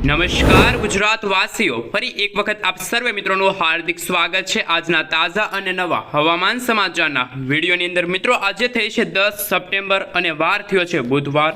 નમસ્કાર ગુજરાત વાસીઓ ફરી એક વખત આપ સર્વે મિત્રોનું હાર્દિક સ્વાગત છે આજના તાજા અને નવા હવામાન સમાચારના વિડીયોની અંદર. મિત્રો, આજે થઈ છે દસ સપ્ટેમ્બર અને વાર થયો છે બુધવાર.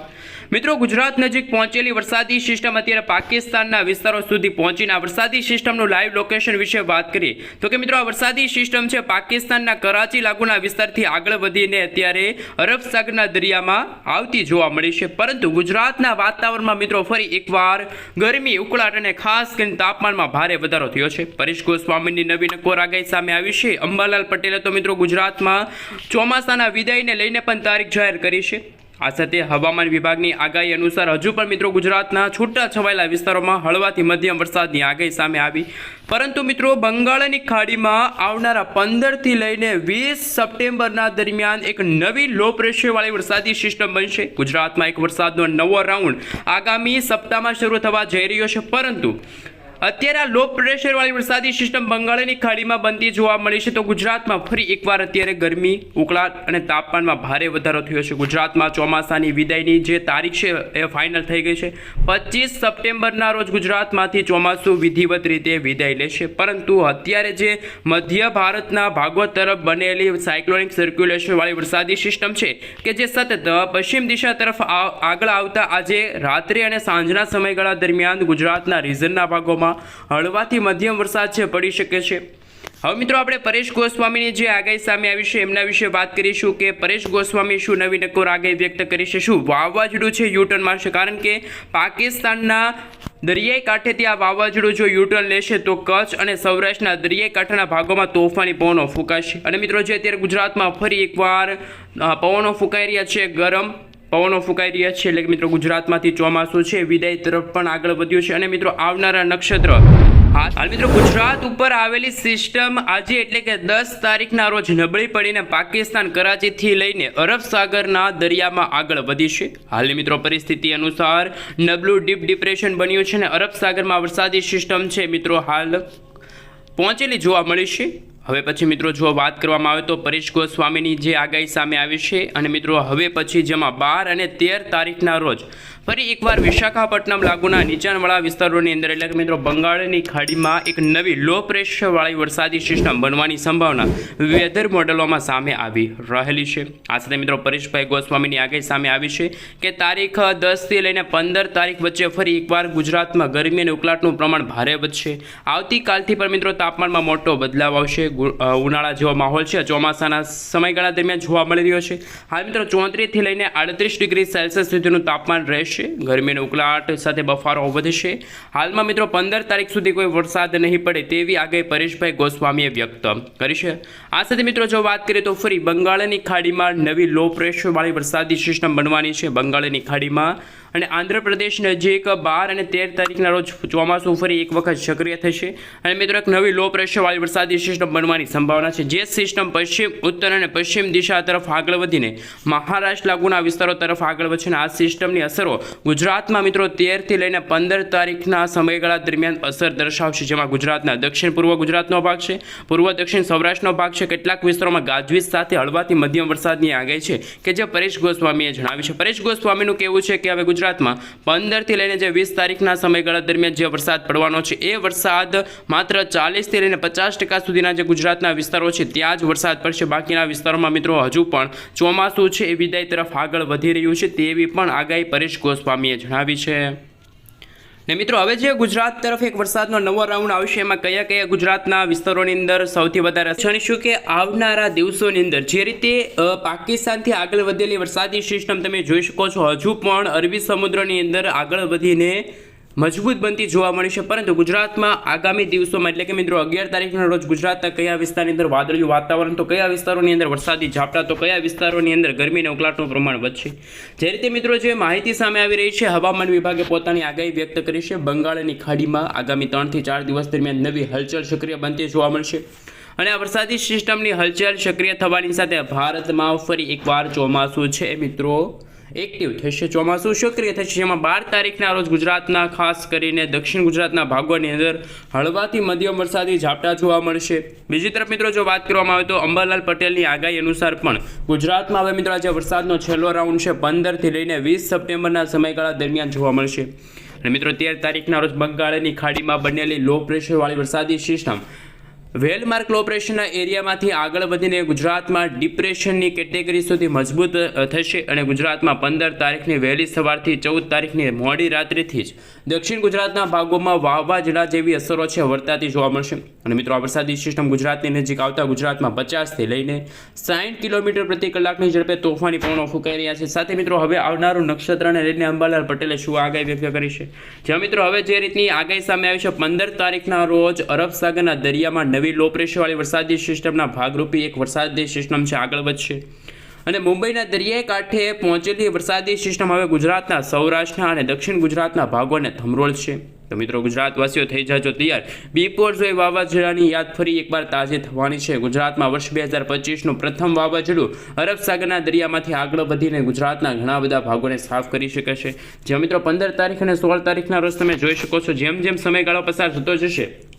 મિત્રો, ગુજરાત નજીક પહોંચેલી વરસાદી સિસ્ટમ અત્યારે પાકિસ્તાનના વિસ્તારો સુધી પહોંચીને આ વરસાદી સિસ્ટમનું લાઈવ લોકેશન વિશે વાત કરીએ. તો કે મિત્રો, આ વરસાદી સિસ્ટમ છે પાકિસ્તાનના કરાચી લાગુના વિસ્તારથી આગળ વધીને અત્યારે અરબ સાગરના દરિયામાં આવતી જોવા મળી છે. પરંતુ ગુજરાતના વાતાવરણમાં મિત્રો, ફરી એકવાર ગરમી, ઉકળાટ અને ખાસ કરીને તાપમાનમાં ભારે વધારો થયો છે. પરેશ ગોસ્વામીની નવી નકોર આગાહી સામે આવી છે. અંબાલાલ પટેલે તો મિત્રો ગુજરાતમાં ચોમાસાના વિદાયને લઈને પણ તારીખ જાહેર કરી છે. આ સાથે હવામાન વિભાગની આગાહી અનુસાર હજુ પણ મિત્રો ગુજરાતના છૂટા છવાયેલા વિસ્તારોમાં હળવાથી મધ્યમ વરસાદની આગાહી સામે આવી. પરંતુ મિત્રો બંગાળની ખાડીમાં આવનારા પંદરથી લઈને વીસ સપ્ટેમ્બરના દરમિયાન એક નવી લો પ્રેશરવાળી વરસાદી સિસ્ટમ બનશે. ગુજરાતમાં એક વરસાદનો નવો રાઉન્ડ આગામી સપ્તાહમાં શરૂ થવા જઈ રહ્યો છે. પરંતુ અત્યારે આ લો પ્રેશરવાળી વરસાદી સિસ્ટમ બંગાળની ખાડીમાં બનતી જોવા મળી છે. તો ગુજરાતમાં ફરી એકવાર અત્યારે ગરમી, ઉકળાટ અને તાપમાનમાં ભારે વધારો થયો છે. ગુજરાતમાં ચોમાસાની વિદાયની જે તારીખ છે એ ફાઇનલ થઈ ગઈ છે. પચીસ સપ્ટેમ્બરના રોજ ગુજરાતમાંથી ચોમાસું વિધિવત રીતે વિદાય લેશે પરંતુ અત્યારે જે મધ્ય ભારતના ભાગો તરફ બનેલી સાયક્લોનિક સર્ક્યુલેશનવાળી વરસાદી સિસ્ટમ છે કે જે સતત પશ્ચિમ દિશા તરફ આગળ આવતા આજે રાત્રે અને સાંજના સમયગાળા દરમિયાન ગુજરાતના રીઝનના ભાગોમાં હળવાથી મધ્યમ વરસાદ છે, પડી શકે છે. હવે મિત્રો આપણે પરેશ ગોસ્વામીની જે આગાહી સામે આવી છે, એમના વિશે વાત કરીશું કે પરેશ ગોસ્વામી શું નવી નકોર આગાહી વ્યક્ત કરી છે, શું વાવાઝોડું છે, યુટર્ન મારશે? કારણ કે પાકિસ્તાનના દરિયાઈ કાંઠેથી આ વાવાઝોડું જો યુટર્ન લેશે, તો કચ્છ અને સૌરાષ્ટ્રના દરિયાઈ કાંઠાના ભાગોમાં તોફાની પવનો ફૂંકાશે. અને મિત્રો જે અત્યારે ગુજરાતમાં ફરી એકવાર પવનો ફૂંકાઈ રહ્યા છે, ગરમ પવનો ફૂંકાઈ રહ્યા છે. એટલે કે મિત્રો ગુજરાતમાંથી ચોમાસું છે, વિદાય તરફ પણ આગળ વધ્યું છે. અને મિત્રો આવનારા નક્ષત્ર, હાલ મિત્રો ગુજરાત ઉપર આવેલી સિસ્ટમ આજે એટલે કે દસ તારીખના રોજ નબળી પડીને પાકિસ્તાન કરાચીથી લઈને અરબ સાગરના દરિયામાં આગળ વધી છે. હાલની મિત્રો પરિસ્થિતિ અનુસાર નબળું ડીપ ડિપ્રેશન બન્યું છે અને અરબ સાગરમાં વરસાદી સિસ્ટમ છે. મિત્રો હાલ પહોંચેલી જોવા મળી છે. હવે પછી મિત્રો જો વાત કરવામાં આવે તો પરેશ ગોસ્વામીની જે આગાહી સામે આવી છે અને મિત્રો હવે પછી જેમાં બાર અને તેર તારીખના રોજ ફરી એકવાર વિશાખાપટ્ટનમ લાગુના નીચાણવાળા વિસ્તારોની અંદર એટલે કે મિત્રો બંગાળની ખાડીમાં એક નવી લો પ્રેશરવાળી વરસાદી સિસ્ટમ બનવાની સંભાવના વેધર મોડલોમાં સામે આવી રહેલી છે. આ સાથે મિત્રો પરેશભાઈ ગોસ્વામીની આગાહી સામે આવી છે કે તારીખ દસથી લઈને પંદર તારીખ વચ્ચે ફરી એકવાર ગુજરાતમાં ગરમી અને ઉકળાટનું પ્રમાણ ભારે વધશે. આવતીકાલથી પણ મિત્રો તાપમાનમાં મોટો બદલાવ આવશે. ઉનાળા જેવો માહોલ છે. ચોમાસાના સમયગાળા દરમિયાન જોવા મળી રહ્યો છે. હાલ મિત્રો ચોત્રીસથી લઈને આડત્રીસ ડિગ્રી સેલ્સિયસ સુધીનું તાપમાન રહેશે. ગરમીનો ઉકળાટ સાથે બફારો વધશે. હાલમાં મિત્રો પંદર તારીખ સુધી કોઈ વરસાદ નહીં પડે તેવી આગાહી પરેશભાઈ ગોસ્વામીએ વ્યક્ત કરી છે. આ સાથે મિત્રો જો વાત કરીએ તો ફરી બંગાળની ખાડીમાં નવી લો પ્રેશરવાળી વરસાદી સિસ્ટમ બનવાની છે. બંગાળની ખાડીમાં અને આંધ્રપ્રદેશ નજીક બાર અને તેર તારીખના રોજ ચોમાસું ફરી એક વખત સક્રિય થશે. અને મિત્રો, એક નવી લો પ્રેશરવાળી વરસાદી સિસ્ટમ બનવાની સંભાવના છે. જે સિસ્ટમ પશ્ચિમ, ઉત્તર અને પશ્ચિમ દિશા તરફ આગળ વધીને મહારાષ્ટ્ર લાગુના વિસ્તારો તરફ આગળ વધશે અને આ સિસ્ટમની અસરો ગુજરાતમાં મિત્રો તેરથી લઈને પંદર તારીખના સમયગાળા દરમિયાન અસર દર્શાવશે. જેમાં ગુજરાતના દક્ષિણ, પૂર્વ ગુજરાતનો ભાગ છે. પૂર્વ, દક્ષિણ સૌરાષ્ટ્રનો ભાગ છે. કેટલાક વિસ્તારોમાં ગાજવીજ સાથે હળવાથી મધ્યમ વરસાદની આગાહી છે, કે જે પરેશ ગોસ્વામીએ જણાવ્યું છે. પરેશ ગોસ્વામીનું કહેવું છે કે હવે ગુજરાતમાં પંદરથી લઈને જે વીસ તારીખના સમયગાળા દરમિયાન જે વરસાદ પડવાનો છે, એ વરસાદ માત્ર ચાલીસથી લઈને પચાસ ટકા સુધીના જે ગુજરાતના વિસ્તારો છે, ત્યાં જ વરસાદ પડશે. બાકીના વિસ્તારોમાં મિત્રો હજુ પણ ચોમાસું છે એ વિદાય તરફ આગળ વધી રહ્યું છે, તેવી પણ આગાહી પરેશ ગોસ્વામીએ જણાવી છે. ને મિત્રો, હવે જે ગુજરાત તરફ એક વરસાદનો નવો રાઉન્ડ આવશે, એમાં કયા કયા ગુજરાતના વિસ્તારોની અંદર સૌથી વધારે જાણીશું કે આવનારા દિવસોની અંદર જે રીતે પાકિસ્તાનથી આગળ વધેલી વરસાદી સિસ્ટમ તમે જોઈ શકો છો. હજુ પણ અરબી સમુદ્રની અંદર આગળ વધીને મજબૂત બનતી જોવા મળી છે, પરંતુ ગુજરાતમાં આગામી દિવસોમાં, એટલે કે મિત્રો અગિયાર તારીખના રોજ ગુજરાતના કયા વિસ્તારની અંદર વાદળિયું વાતાવરણ, તો કયા વિસ્તારોની અંદર વરસાદી ઝાપટા, તો કયા વિસ્તારોની અંદર ગરમીને ઉકળાટનું પ્રમાણ વધશે? જે રીતે મિત્રો જે માહિતી સામે આવી રહી છે, હવામાન વિભાગે પોતાની આગાહી વ્યક્ત કરી છે. બંગાળની ખાડીમાં આગામી ત્રણથી ચાર દિવસ દરમિયાન નવી હલચલ સક્રિય બનતી જોવા મળશે. અને આ વરસાદી સિસ્ટમની હલચલ સક્રિય થવાની સાથે ભારતમાં ફરી એકવાર ચોમાસું છે, મિત્રો. એક્ટિવ થશે ચોમાસું. સક્રિય થશે જેમાં બાર તારીખના રોજ ગુજરાતના, ખાસ કરીને દક્ષિણ ગુજરાતના ભાગોની અંદર હળવાથી મધ્યમ વરસાદી ઝાપટા જોવા મળશે. બીજી તરફ મિત્રો, જો વાત કરવામાં આવે તો અંબાલાલ પટેલની આગાહી અનુસાર પણ ગુજરાતમાં હવે મિત્રો, આજે વરસાદનો છેલ્લો રાઉન્ડ છે. પંદરથી લઈને વીસ સપ્ટેમ્બરના સમયગાળા દરમિયાન જોવા મળશે. અને મિત્રો, તેર તારીખના રોજ બંગાળની ખાડીમાં બનેલી લો પ્રેશરવાળી વરસાદી સિસ્ટમ વેલમાર્ક ઓપરેશનના એરિયામાંથી આગળ વધીને ગુજરાતમાં ડિપ્રેશનની કેટેગરી સુધી મજબૂત થશે અને ગુજરાતમાં પંદર તારીખની વહેલી સવારથી ચૌદ તારીખની મોડી રાત્રિથી જ દક્ષિણ ગુજરાતના ભાગોમાં વાવાઝોડા જેવી અસરો છે વર્તાતી જોવા મળશે. અને મિત્રો, આ વરસાદી સિસ્ટમ ગુજરાતની નજીક આવતા ગુજરાતમાં પચાસથી લઈને સાઠ કિલોમીટર પ્રતિ કલાકની ઝડપે તોફાની પવનો ફૂંકાઈ રહ્યા છે. સાથે મિત્રો, હવે આવનારું નક્ષત્રને લઈને અંબાલાલ પટેલે શું આગાહી વ્યક્ત કરી છે? જ્યાં મિત્રો, હવે જે રીતની આગાહી સામે આવી છે, પંદર તારીખના રોજ અરબ સાગરના દરિયામાં નવી લો પ્રેશરવાળી વરસાદી સિસ્ટમના ભાગરૂપી એક વરસાદી સિસ્ટમ છે, આગળ વધશે. અને મુંબઈના દરિયાઈ કાંઠે પહોંચેલી વરસાદી સિસ્ટમ હવે ગુજરાતના સૌરાષ્ટ્રના અને દક્ષિણ ગુજરાતના ભાગોને થમરોળશે તો મિત્રો, ગુજરાતવાસીઓ થઈ જાજો તૈયાર. બીપોર જોઈ વાવાઝોડાની યાદ ફરી એકવાર તાજી થવાની છે. ગુજરાતમાં વર્ષ બે હજાર પચીસનું પ્રથમ વાવાઝોડું અરબ સાગરના દરિયામાંથી આગળ વધીને ગુજરાતના ઘણા બધા ભાગોને સાફ કરી શકે છે. જ્યાં મિત્રો, પંદર તારીખ અને સોળ તારીખના રોજ તમે જોઈ શકો છો. જેમ જેમ સમયગાળો પસાર થતો જશે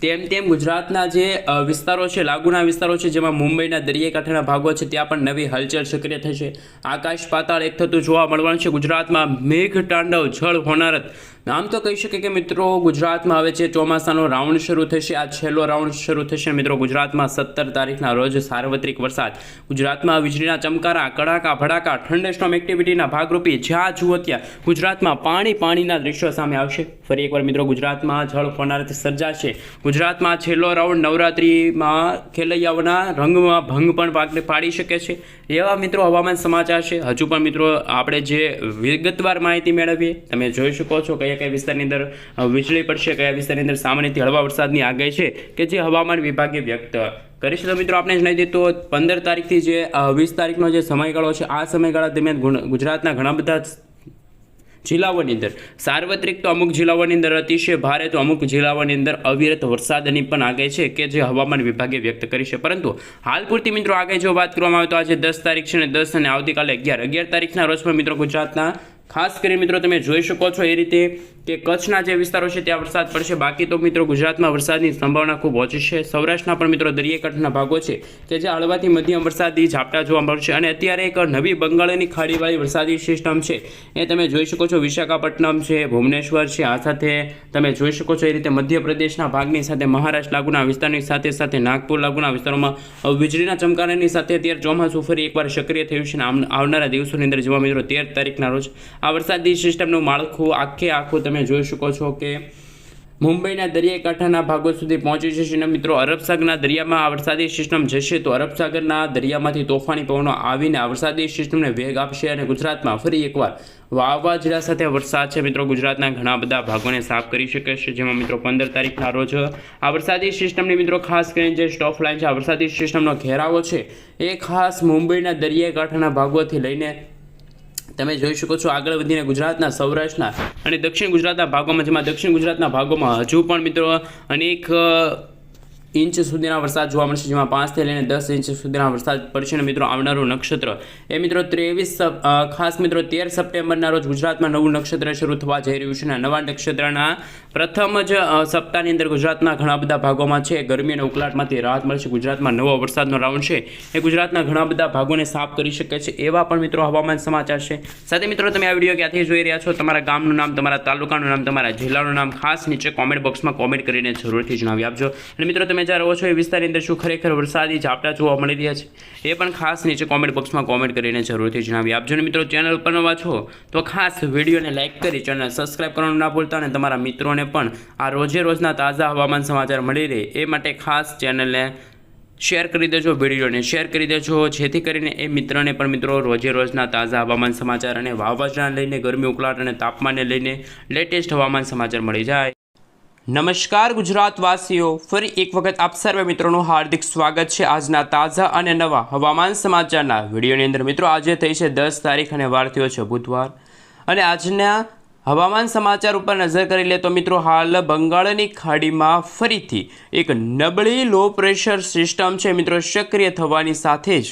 તેમ તેમ ગુજરાતના જે વિસ્તારો છે, લાગુના વિસ્તારો છે, જેમાં મુંબઈના દરિયાકાંઠાના ભાગો છે, ત્યાં પણ નવી હલચલ સક્રિય થશે આકાશ પાતાળ એક થતું જોવા મળવાનું છે. ગુજરાતમાં મેઘ તાંડવ, જળ હોનારત આમ તો કહી શકે કે મિત્રો ગુજરાતમાં હવે જે ચોમાસાનો રાઉન્ડ શરૂ થશે, આ છેલ્લો રાઉન્ડ શરૂ થશે મિત્રો ગુજરાતમાં સત્તર તારીખના રોજ સાર્વત્રિક વરસાદ. ગુજરાતમાં વીજળીના ચમકારા, કડાકા, ભડાકા થંડરસ્ટોમ એક્ટિવિટીના ભાગરૂપે જ્યાં જુઓ ત્યાં ગુજરાતમાં પાણી પાણીના દ્રશ્યો સામે આવશે. ફરી એકવાર મિત્રો ગુજરાતમાં જળ હોનારત સર્જાશે. ગુજરાતમાં છેલ્લો રાઉન્ડ નવરાત્રિમાં ખેલૈયાઓના રંગમાં ભંગ પણ પાક- પાડી શકે છે. એવા મિત્રો હવામાન સમાચાર છે. હજુ પણ મિત્રો આપણે જે વિગતવાર માહિતી મેળવીએ, તમે જોઈ શકો છો કયા વિસ્તારની અંદર વીજળી પડશે, કયા વિસ્તારની અંદર સામાન્યથી હળવા વરસાદની આગાહી છે, કે જે હવામાન વિભાગે વ્યક્ત કરી છે. તો મિત્રો, આપણે જણાવી દઈએ તો પંદર તારીખથી જે વીસ તારીખનો જે સમયગાળો છે, આ સમયગાળા દરમિયાન ગુજરાતના ઘણા બધા જિલ્લાઓની અંદર, સાર્વત્રિક તો અમુક જિલ્લાઓની અંદર અતિશય ભારે તો અમુક જિલ્લાઓની અંદર અવિરત વરસાદની પણ આગાહી છે, કે જે હવામાન વિભાગે વ્યક્ત કરી છે. પરંતુ હાલ પૂરતી મિત્રો, આગાહી જો વાત કરવામાં આવે તો આજે દસ તારીખ છે અને દસ અને આવતીકાલે અગિયાર. અગિયાર તારીખના રોજ પણ મિત્રો ગુજરાતના ખાસ કરી મિત્રો તમે જોઈ શકો છો એ રીતે કે કચ્છના જે વિસ્તારો છે ત્યાં વરસાદ પડશે. બાકી તો મિત્રો ગુજરાતમાં વરસાદની સંભાવના ખૂબ ઓછી છે. સૌરાષ્ટ્રના પણ મિત્રો દરિયાકાંઠાના ભાગો છે કે જે હળવાથી મધ્યમ વરસાદી ઝાપટા જોવા મળશે અને અત્યારે એક નવી બંગાળની ખાડીવાળી વરસાદી સિસ્ટમ છે. એ તમે જોઈ શકો છો વિશાખાપટ્ટનમ છે, ભુવનેશ્વર છે, આ સાથે તમે જોઈ શકો છો એ રીતે મધ્યપ્રદેશના ભાગની સાથે મહારાષ્ટ્ર લાગુના વિસ્તારની સાથે સાથે નાગપુર લાગુના વિસ્તારોમાં વીજળીના ચમકારાની સાથે અત્યારે ચોમાસું ફરી એકવાર સક્રિય થયું છે આવનારા દિવસોની અંદર જોવા મિત્રો તેર તારીખના રોજ આ વરસાદી સિસ્ટમનું માળખું આખે આખું તમે જોઈ શકો છો કે મુંબઈના દરિયાકાંઠાના ભાગો સુધી પહોંચી જશે અને મિત્રો અરબસાગરના દરિયામાં આ વરસાદી સિસ્ટમ જશે તો અરબસાગરના દરિયામાંથી તોફાની પવનો આવીને આ વરસાદી સિસ્ટમને વેગ આપશે અને ગુજરાતમાં ફરી એકવાર વાવાઝોડા સાથે વરસાદ છે. મિત્રો, ગુજરાતના ઘણા બધા ભાગોને સાફ કરી શકે છે. જેમાં મિત્રો, પંદર તારીખના રોજ આ વરસાદી સિસ્ટમની મિત્રો, ખાસ કરીને જે સ્ટોફ લાઇન છે, આ વરસાદી સિસ્ટમનો ઘેરાવો છે. એ ખાસ મુંબઈના દરિયાકાંઠાના ભાગોથી લઈને તમે જોઈ શકો છો આગળ વધીને ગુજરાતના સૌરાષ્ટ્રના અને દક્ષિણ ગુજરાતના ભાગોમાં, જેમાં દક્ષિણ ગુજરાતના ભાગોમાં હજુ પણ મિત્રો અનેક ઇંચ સુધીના વરસાદ જોવા મળશે, જેમાં પાંચથી લઈને દસ ઇંચ સુધીના વરસાદ પડશે અને મિત્રો આવનારું નક્ષત્ર. એ મિત્રો ત્રેવીસ ખાસ મિત્રો તેર સપ્ટેમ્બરના રોજ ગુજરાતમાં નવું નક્ષત્ર શરૂ થવા જઈ રહ્યું છે અને નવા નક્ષત્રના પ્રથમ જ સપ્તાહની અંદર ગુજરાતના ઘણા બધા ભાગોમાં છે. ગરમી અને ઉકળાટમાંથી રાહત મળશે. ગુજરાતમાં નવો વરસાદનો રાઉન્ડ છે. એ ગુજરાતના ઘણા બધા ભાગોને સાફ કરી શકે છે. એવા પણ મિત્રો હવામાન સમાચાર છે. સાથે મિત્રો તમે આ વીડિયો ક્યાંથી જોઈ રહ્યા છો? તમારા ગામનું નામ, તમારા તાલુકાનું નામ, તમારા જિલ્લાનું નામ ખાસ નીચે કોમેન્ટ બોક્સમાં કોમેન્ટ કરીને જરૂરથી જણાવી આપજો. અને મિત્રો તમે જ્યાં ઓછો એ વિસ્તારની અંદર શું ખરેખર વરસાદી ઝાપટા જોવા મળી રહ્યા છે? એ પણ ખાસ નીચે કોમેન્ટ બોક્સમાં કોમેન્ટ કરીને જરૂરથી જણાવી. આપજો ને મિત્રો ચેનલ પર નવા છો, તો ખાસ વિડીયોને લાઇક કરી ચેનલ સબસ્ક્રાઇબ કરવાનું ના ભૂલતા અને તમારા મિત્રોને પણ આ રોજે રોજના તાજા હવામાન સમાચાર મળી રહે એ માટે ખાસ ચેનલને શેર કરી દેજો, વિડીયોને શેર કરી દેજો, જેથી કરીને એ મિત્રને પણ મિત્રો રોજે રોજના તાજા હવામાન સમાચાર અને વાવાઝોડાને લઈને ગરમી, ઉકળાટ અને તાપમાનને લઈને લેટેસ્ટ હવામાન સમાચાર મળી જાય. નમસ્કાર ગુજરાતવાસીઓ. ફરી એક વખત આપ સર્વે મિત્રોનું હાર્દિક સ્વાગત છે. આજના તાજા અને નવા હવામાન સમાચારના વિડીયોની અંદર મિત્રો, આજે થઈ છે દસ તારીખ અને વાર થયો છે બુધવાર. અને આજના હવામાન સમાચાર ઉપર નજર કરી લે તો મિત્રો, હાલ બંગાળની ખાડીમાં ફરીથી એક નબળી લો પ્રેશર સિસ્ટમ છે મિત્રો, સક્રિય થવાની સાથે જ.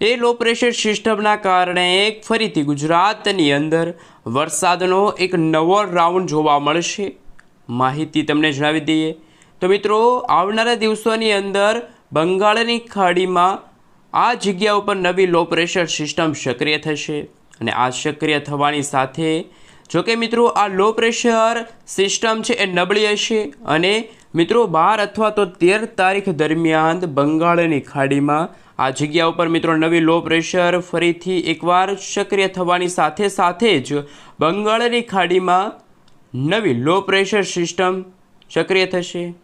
એ લો પ્રેશર સિસ્ટમના કારણે ફરીથી ગુજરાતની અંદર વરસાદનો એક નવો રાઉન્ડ જોવા મળશે. માહિતી તમને જણાવી દઈએ. તો મિત્રો, આવનારા દિવસોની અંદર બંગાળની ખાડીમાં આ જગ્યા ઉપર નવી લો પ્રેશર સિસ્ટમ સક્રિય થશે અને આ સક્રિય થવાની સાથે જોકે મિત્રો, આ લો પ્રેશર સિસ્ટમ છે એ નબળી હશે અને મિત્રો, બાર અથવા તો તેર તારીખ દરમિયાન બંગાળની ખાડીમાં આ જગ્યા ઉપર મિત્રો નવી લો પ્રેશર ફરીથી એકવાર સક્રિય થવાની સાથે સાથે જ બંગાળની ખાડીમાં નવી લો પ્રેશર સિસ્ટમ સક્રિય થશે.